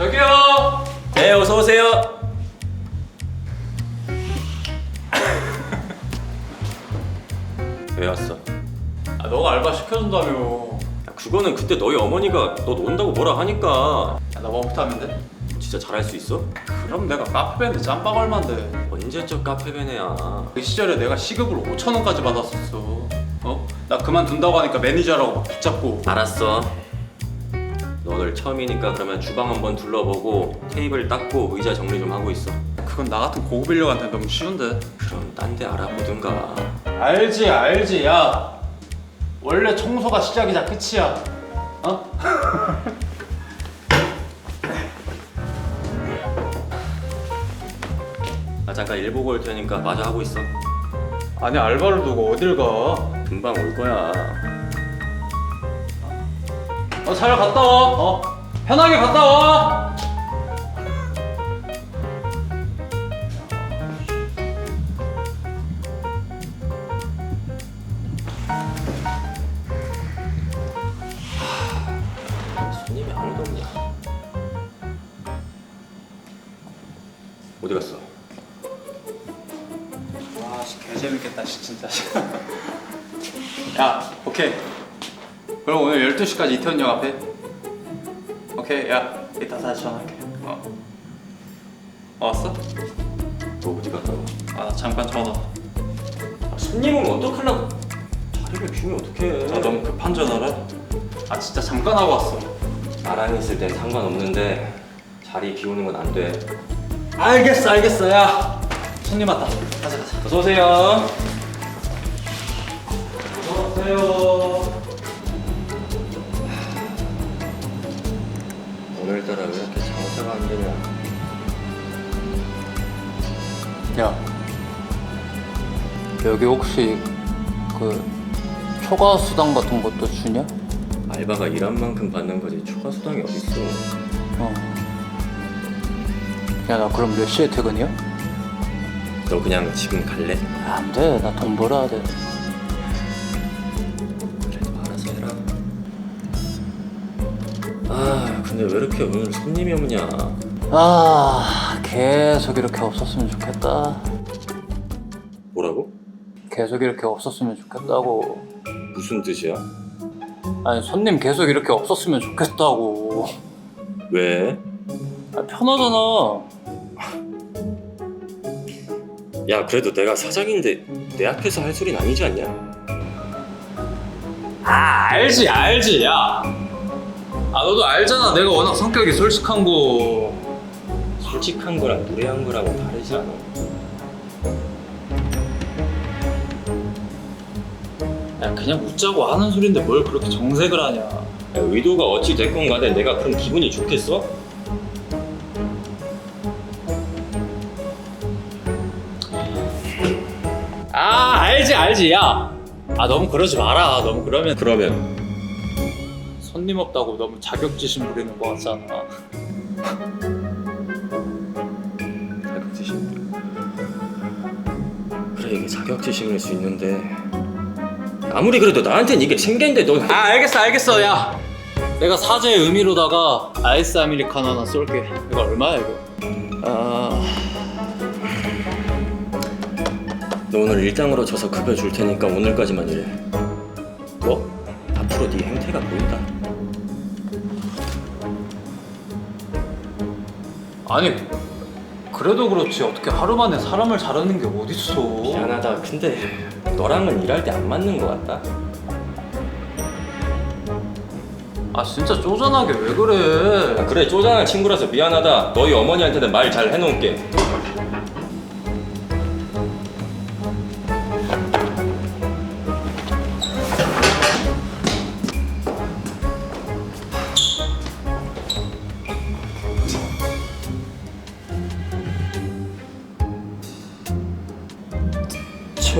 저기요. 네, 어서 오세요. 왜 왔어? 아 너가 알바 시켜준다며. 야, 그거는 그때 너희 어머니가 너 논다고 뭐라 하니까 야, 나 돼? 진짜 잘할 수 있어? 그럼 내가 카페밴드 짬밥 얼만데. 언제적 카페베네야. 그 시절에 내가 시급을 5천 원까지 받았었어. 어? 나 그만둔다고 하니까 매니저라고 막 붙잡고. 알았어. 너 오늘 처음이니까 그러면 주방 한번 둘러보고 테이블 닦고 의자 정리 좀 하고 있어. 그건 나 같은 고급 인력한테 너무 쉬운데. 그럼 딴 데 알아보든가. 알지 알지 야. 원래 청소가 시작이자 끝이야. 어? 나 잠깐 일 보고 올 테니까 마저 하고 있어. 아니 알바를 두고 어딜 가? 금방 올 거야. 어, 잘 갔다 와. 어, 편하게 갔다 와. 손님이 아무도 없냐? 어디 갔어? 와, 씨, 개 재밌겠다, 씨, 진짜. 야, 오케이. 그럼 오늘 12시까지 이태원역 앞에. 오케이, 야, 이따 다시 전화할게. 어. 어, 왔어? 너 어디 갔다고? 아, 나 잠깐 전화. 아, 손님은 어떡하려고 자리를 비우면 어떡해 나 너무 급한 전화라. 아, 진짜 잠깐 하고 왔어. 나랑 있을 땐 상관없는데 자리 비우는 건 안 돼. 알겠어, 알겠어, 야. 손님 왔다. 가자, 가자. 어서 오세요. 어서 오세요. 오늘따라 왜 이렇게 장사가 안 되냐? 야, 여기 혹시 그 초과 수당 같은 것도 주냐? 알바가 일한 만큼 받는 거지 추가 수당이 어딨어? 어. 야, 나 그럼 몇 시에 퇴근이야? 너 그냥 지금 갈래? 야, 안 돼. 나 돈 벌어야 돼. 근데 왜 이렇게 오늘 손님이 없냐? 아, 계속 이렇게 없었으면 좋겠다. 뭐라고? 계속 이렇게 없었으면 좋겠다고. 무슨 뜻이야? 아니, 손님 계속 이렇게 없었으면 좋겠다고. 왜? 아, 편하잖아. 야 그래도 내가 사장인데 내 앞에서 할 소린 아니지 않냐? 아, 알지, 알지, 야. 아, 너도 알잖아. 내가 워낙 성격이 솔직한 거. 솔직한 거랑 무례한 거랑은 다르지 않아? 야, 그냥 웃자고 하는 소린데 뭘 그렇게 정색을 하냐. 야, 의도가 어찌 됐건 간에 내가 그럼 기분이 좋겠어? 아, 알지, 알지, 야. 아, 너무 그러지 마라. 너무 그러면 그러면 손님 없다고 너무 자격지심 부리는 거 같잖아. 자격지심 그래 이게 자격지심일 수 있는데 아무리 그래도 나한텐 이게 생계인데 너 아, 알겠어, 알겠어, 야. 내가 사죄의 의미로다가 아이스 아메리카노 하나 쏠게. 이거 얼마야, 이거? 아... 너 오늘 일당으로 줘서 급여 줄 테니까 오늘까지만 일해 뭐? 앞으로 네 행태가 보인다 아니, 그래도 그렇지. 어떻게 하루 만에 사람을 자르는 게 어딨어. 미안하다 근데 너랑은 일할 때 안 맞는 것 같다 아, 진짜 쪼잔하게 왜 그래. 아, 그래 쪼잔한 친구라서 미안하다 너희 어머니한테는 말 잘 해놓을게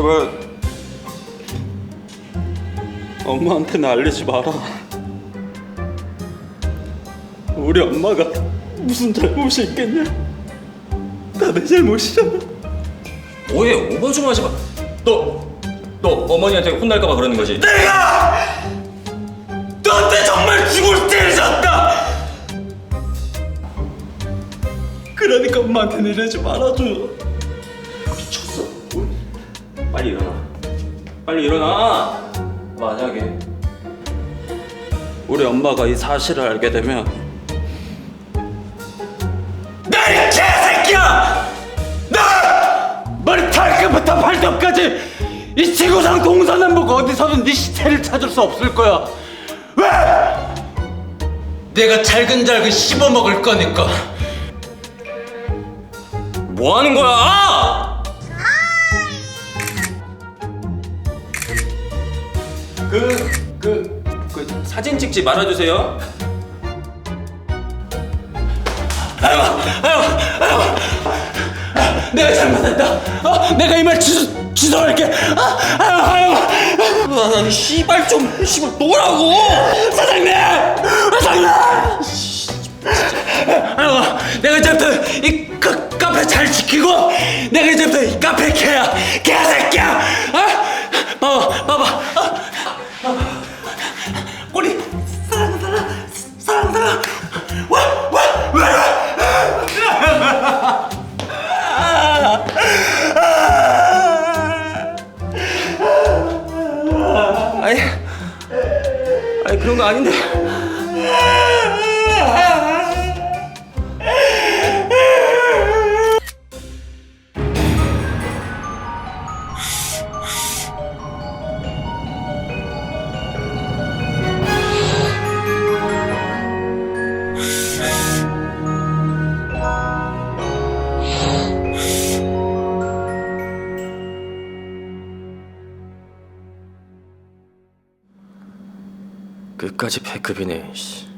제발 엄마한테는 알리지 마라. 우리 엄마가 무슨 잘못이 있겠냐? 다 내 잘못이잖아. 오해 오버 좀 하지 마 너 너 어머니한테 혼날까봐 그러는 거지 너한테 정말 죽을 때리셨다. 그러니까 엄마한테는 이러지 말아줘. 빨리 일어나. 빨리 일어나. 만약에 우리 엄마가 이 사실을 알게 되면 나이 개새끼야! 나 머리 발끝부터 발톱까지 이 지구상 동서남북 어디서든 네 시체를 찾을 수 없을 거야. 왜? 내가 잘근잘근 씹어 먹을 거니까. 뭐 하는 거야? 사진 찍지 말아주세요. 아유, 아유, 아유. 내가 잘못했다. 어, 내가 이 말 취소, 취소할게. 아, 아유, 아유. 나, 나, 씨발 좀, 씨발 뭐라고? 사장님, 사장님. 아유, 내가 이제부터 이 카, 카페 잘 지키고, 내가 이제부터 이 카페 개야, 개새끼야. 아, 봐봐, 봐봐. 아, 아닌데 끝까지 패급이네 씨.